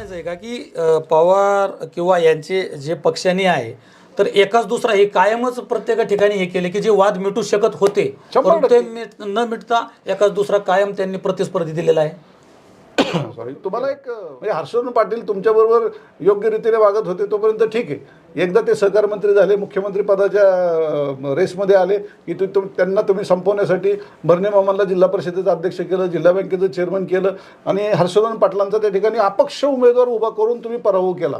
म्हणायचं आहे का की अ, पवार किंवा यांचे जे पक्षाने आहे तर एकाच दुसरा हे कायमच प्रत्येक ठिकाणी हे केले की जे वाद मिटू शकत होते. शंभर परंतु ते मिट- न मिटता एकाच दुसरा कायम त्यांनी प्रतिस्पर्धी दिलेला आहे. सॉरी. तुम्हाला एक म्हणजे हर्षवर्धन पाटील तुमच्याबरोबर योग्य रीतीने वागत होते तोपर्यंत ठीक आहे. एकदा ते सहकार मंत्री झाले मुख्यमंत्री पदाच्या रेसमध्ये आले. की तु- तुम त्यांना तुम्ही संपवण्यासाठी भरणे मामांना जिल्हा परिषदेचं अध्यक्ष केलं जिल्हा बँकेचं चेअरमन केलं आणि हर्षवर्धन पाटलांचा त्या ठिकाणी अपक्ष उमेदवार उभा करून तुम्ही पराभव केला.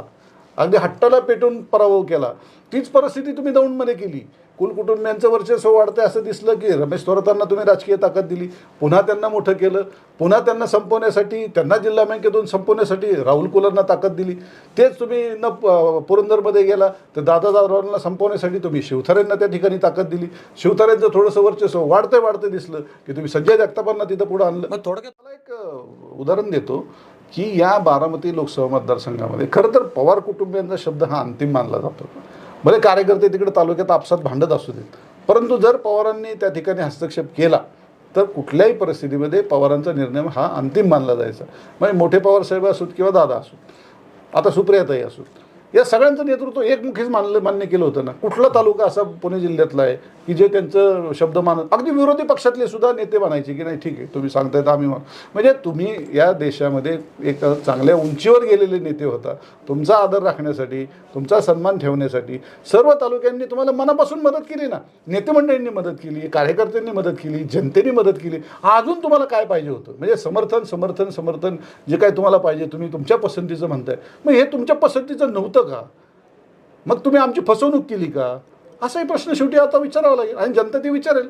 अगदी हट्टाला पेटून पराभव केला. तीच परिस्थिती तुम्ही दौंडमध्ये केली. कुलकुटुंबियांचं वर्चस्व वाढतंय असं दिसलं की रमेश थोरातांना तुम्ही राजकीय ताकद दिली. पुन्हा त्यांना मोठं केलं. पुन्हा त्यांना संपवण्यासाठी त्यांना जिल्हा बँकेतून संपवण्यासाठी राहुल कुलरना ताकद दिली. तेच तुम्ही न पुरंदरमध्ये गेला. तर दादा दादांना संपवण्यासाठी तुम्ही शिवथारेंना त्या ठिकाणी ताकद दिली. शिवथारेंचं थोडंसं वर्चस्व वाढतंय वाढतं दिसलं की तुम्ही संजय जगतापांना तिथं पुढं आणलं. मग थोडक्यात मला एक उदाहरण देतो. की या बारामती लोकसभा मतदारसंघामध्ये खरं तर पवार कुटुंबियांचा शब्द हा अंतिम मानला जातो. भले कार्यकर्ते तिकडे तालुक्यात आपसात भांडत असू देत परंतु जर पवारांनी त्या ठिकाणी हस्तक्षेप केला तर कुठल्याही परिस्थितीमध्ये पवारांचा निर्णय हा अंतिम मानला जायचा. म्हणजे मोठे पवार साहेब असोत किंवा दादा असोत आता सुप्रियाताई असोत या सगळ्यांचं नेतृत्व एकमुखीच मानलं मान्य केलं होतं ना. कुठला तालुका असा पुणे जिल्ह्यातला आहे की जे त्यांचं शब्द मानत अगदी विरोधी पक्षातले सुद्धा नेते म्हणायचे की नाही ठीक आहे तुम्ही सांगतायत आम्ही म्हणजे तुम्ही या देशामध्ये एक चांगल्या उंचीवर गेलेले नेते होता. तुमचा आदर राखण्यासाठी तुमचा सन्मान ठेवण्यासाठी सर्व तालुक्यांनी तुम्हाला मनापासून मदत केली ना. नेते मंडळींनी मदत केली कार्यकर्त्यांनी मदत केली जनतेने मदत केली. अजून तुम्हाला काय पाहिजे होतं? म्हणजे समर्थन समर्थन समर्थन जे काय तुम्हाला पाहिजे तुम्ही तुमच्या पसंतीचं म्हणताय. मग हे तुमच्या पसंतीचं नव्हतं का? मग तुम्ही आमची फसवणूक केली का? असाही प्रश्न शेवटी आता विचारावा लागेल आणि जनता ते विचारेल.